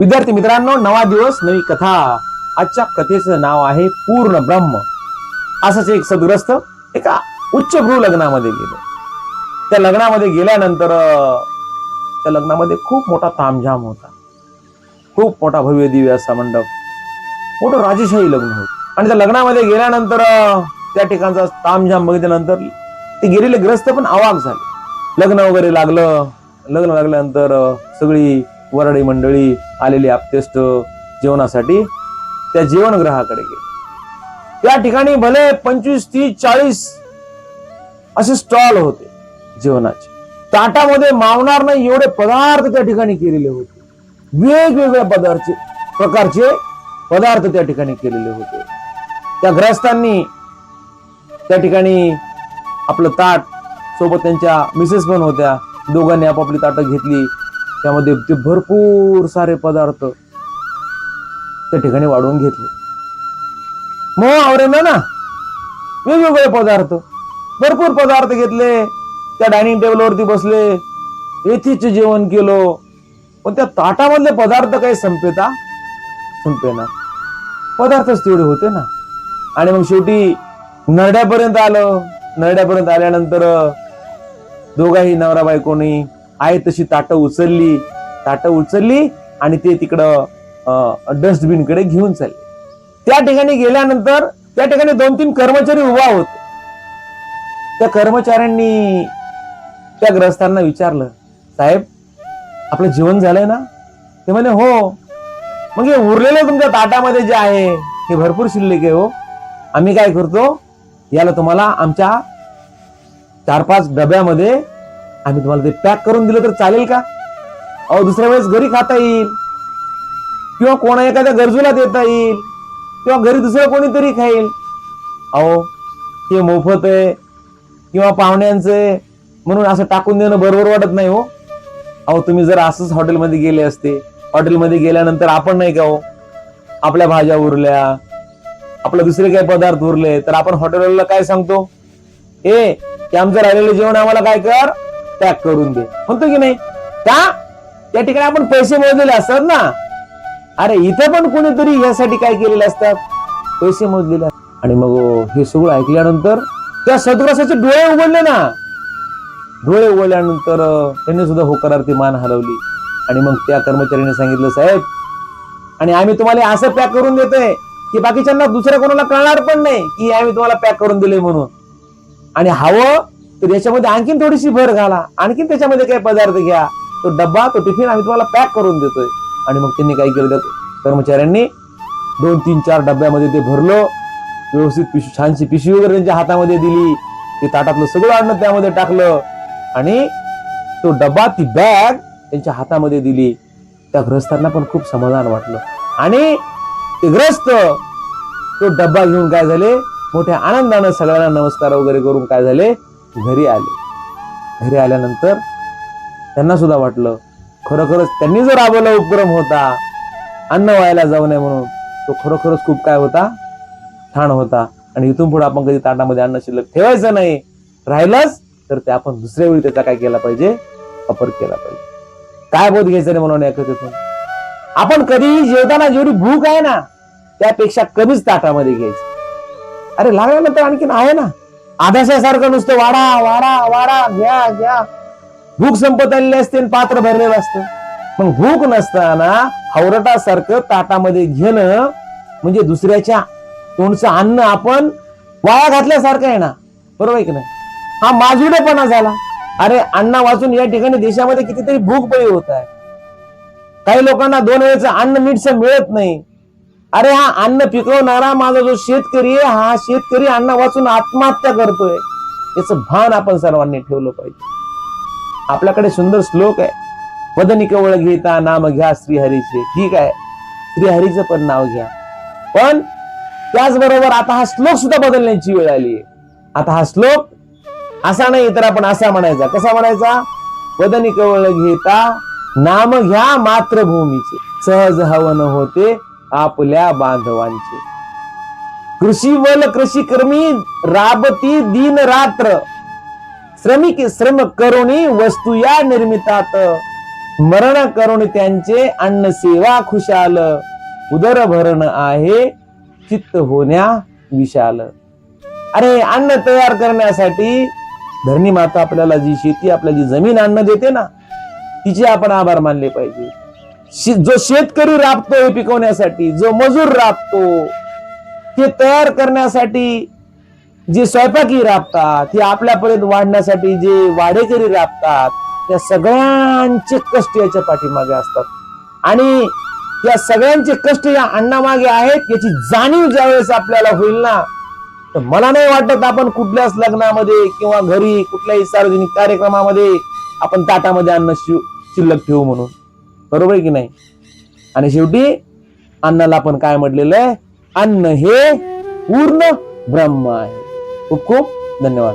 विद्यार्थी मित्रांनो नवा दिवस नवी कथा. आजच्या कथेचं नाव आहे पूर्ण ब्रह्म. असंच एक सदग्रस्त एका उच्चभ्रू लग्नामध्ये गेले. त्या लग्नामध्ये गेल्यानंतर त्या लग्नामध्ये खूप मोठा तामझाम होता. खूप मोठा भव्य दिव्य असा मंडप. मोठं राजेशाही लग्न होत. आणि त्या लग्नामध्ये गेल्यानंतर त्या ठिकाणचा तामझाम बघितल्यानंतर ते गेलेले ग्रस्त पण आवाक झाले. लग्न वगैरे लागलं. लग्न लागल्यानंतर सगळी वरडी मंडळी आलेली आपतेष्ट जेवणासाठी त्या जेवणग्रहाकडे गेले. त्या ठिकाणी भले पंचवीस तीस चाळीस असे स्टॉल होते जेवणाचे. ताटामध्ये मावणार नाही एवढे पदार्थ त्या ठिकाणी केलेले होते. वेगवेगळ्या पदार्थचे प्रकारचे पदार्थ त्या ठिकाणी केलेले होते. त्या ग्रस्तांनी त्या ठिकाणी आपलं ताट सोबत त्यांच्या मिसेस पण होत्या. दोघांनी आपापली ताटं घेतली. त्यामध्ये ते भरपूर सारे पदार्थ त्या ठिकाणी वाढवून घेतले. मग आवरेना ना वेगवेगळे पदार्थ भरपूर पदार्थ घेतले. त्या डायनिंग टेबलवरती बसले. येथेच जेवण केलं. पण त्या ताटामधले पदार्थ काही संपेता संपेना. पदार्थच तेवढे होते ना. आणि मग शेवटी नरड्यापर्यंत आलं. नरड्यापर्यंत आल्यानंतर दोघाही नवरा बायकोनी आहे तशी ताटं उचलली ताटं उचलली आणि ते तिकडं डस्टबिनकडे घेऊन चालले. त्या ठिकाणी गेल्यानंतर त्या ठिकाणी दोन तीन कर्मचारी उभा होते. त्या कर्मचाऱ्यांनी त्या ग्रस्तांना विचारलं साहेब आपलं जीवन झालंय ना? ते म्हणे हो. मग हे उरलेलं तुमच्या ताटामध्ये जे आहे हे भरपूर शिल्लक आहे हो. आम्ही काय करतो याला तुम्हाला आमच्या चार पाच डब्यामध्ये आम्ही तुम्हाला ते पॅक करून दिलं तर चालेल का? अहो दुसऱ्या वेळेस घरी खाता येईल. किंवा कोणा एखाद्या गरजूला देता येईल. किंवा घरी दुसरं कोणीतरी खाईल. अहो हे मोफत आहे. किंवा पाहुण्यांचं आहे. म्हणून असं टाकून देणं बरोबर वाटत नाही हो. अहो तुम्ही जर असंच हॉटेलमध्ये गेले असते. हॉटेलमध्ये गेल्यानंतर आपण नाही का हो? आपल्या भाज्या उरल्या. आपलं दुसरे काही पदार्थ उरले. तर आपण हॉटेलवाल्याला काय सांगतो? ए की आमचं राहिलेलं जेवण आम्हाला काय कर? पॅक करून दे. म्हणतो की नाही? का? त्या ठिकाणी आपण पैसे मोजलेले असतात ना? अरे इथे पण कोणीतरी यासाठी काय केलेले असतात? पैसे मोजलेले आणि मग हे सगळं ऐकल्यानंतर त्या सदग्रसाचे डोळे उघडले ना? डोळे उघडल्यानंतर त्यांनी सुद्धा होकारार्थी मान हलवली आणि मग त्या कर्मचाऱ्याने सांगितलं साहेब आणि आम्ही तुम्हाला असं पॅक करून देतोय की बाकीच्यांना दुसऱ्या कोणाला कळणार पण नाही की आम्ही तुम्हाला पॅक करून दिले म्हणून. आणि हवं तर याच्यामध्ये आणखीन थोडीशी भर घाला. आणखीन त्याच्यामध्ये काही पदार्थ घ्या. तो डब्बा तो टिफिन आम्ही तुम्हाला पॅक करून देतोय. आणि मग त्यांनी काय केलं कर्मचाऱ्यांनी दोन तीन चार डब्यामध्ये ते भरलं. व्यवस्थित पिशवी छानशी पिशवी वगैरे त्यांच्या हातामध्ये दिली. ते ताटातलं सगळं अन्न त्यामध्ये टाकलं. आणि तो डब्बा ती बॅग त्यांच्या हातामध्ये दिली. त्या ग्रस्तांना पण खूप समाधान वाटलं. आणि ते ग्रस्त तो डब्बा घेऊन काय झाले? मोठ्या आनंदानं सगळ्यांना नमस्कार वगैरे करून काय झाले? घरी आले. घरी आल्यानंतर त्यांना सुद्धा वाटलं खरोखरच त्यांनी जो राबवला उपक्रम होता अन्न व्हायला जाऊ नये म्हणून तो खरोखरच खूप काय होता? छान होता. आणि इथून पुढे आपण कधी ताटामध्ये अन्न शिल्लक ठेवायचं नाही राहिलंच तर ते आपण दुसऱ्या वेळी त्याचा काय केला पाहिजे? वापर केला पाहिजे. काय बोध घ्यायचं नाही म्हणून या कथेतून? आपण कधीही जेवताना जेवढी भूक आहे ना त्यापेक्षा कमीच ताटामध्ये घ्यायची. अरे लागल्यानंतर आणखीन आहे ना. आदर्शासारखं नुसतं वाडा वाडा वाडा घ्या घ्या. भूक संपत आलेली असते आणि पात्र भरलेलं असतं. मग भूक नसताना हवरटासारखं ताटामध्ये घेणं म्हणजे दुसऱ्याच्या तोंडचं अन्न आपण वाया घातल्यासारखं आहे ना? बरोबर आहे की नाही? हा माजुडेपणा झाला. अरे अण्णा वाचून या ठिकाणी देशामध्ये कितीतरी भूक बळी होत आहे काही लोकांना दोन वेळेचं अन्न नीटसं मिळत नाही. अरे हा अन्न पिकवणारा माझा जो शेतकरी आहे हा शेतकरी अन्न वाचून आत्महत्या करतोय. याचं भान आपण सर्वांनी ठेवलं पाहिजे. आपल्याकडे सुंदर श्लोक आहे. वदनी कवळ घेता नाम घ्या श्रीहरीचे. ठीक आहे. श्रीहरीचं पण नाव घ्या. पण त्याचबरोबर आता हा श्लोक सुद्धा बदलण्याची वेळ आली आहे. आता हा श्लोक असा नाही तर आपण असा म्हणायचा. कसा म्हणायचा? वदनी कवळ घेता नाम घ्या मातृभूमीचे. सहज हवन होते आपल्या बांधवांचे. कृषी वल कृषी कर्मी राबती दिन रात्र. श्रमिक श्रम करुणी वस्तू या निर्मितात. मरण करून त्यांचे अन्न सेवा खुशाल. उदर भरण आहे चित्त होण्या विशाल. अरे अन्न तयार करण्यासाठी धरणी माता आपल्याला जी शेती आपल्याला जी जमीन अन्न देते ना तिचे आपण आभार मानले पाहिजे. जो शेतकरी राबतो हे पिकवण्यासाठी जो मजूर राबतो ते तयार करण्यासाठी जे स्वयंपाकी राबतात ते आपल्यापर्यंत वाढण्यासाठी जे वाढेकरी राबतात त्या सगळ्यांचे कष्ट याच्या पाठीमागे असतात. आणि या सगळ्यांचे कष्ट या अण्णामागे आहेत याची जाणीव ज्यावेळेस आपल्याला होईल ना तर मला नाही वाटत आपण कुठल्याच लग्नामध्ये किंवा घरी कुठल्याही सार्वजनिक कार्यक्रमामध्ये आपण ताटामध्ये अन्न शिल्लक ठेवू म्हणून. बरोबर आहे की नाही? आणि शेवटी अन्नाला आपण काय म्हटलेलं आहे? अन्न हे पूर्ण ब्रह्म आहे. खूप खूप धन्यवाद.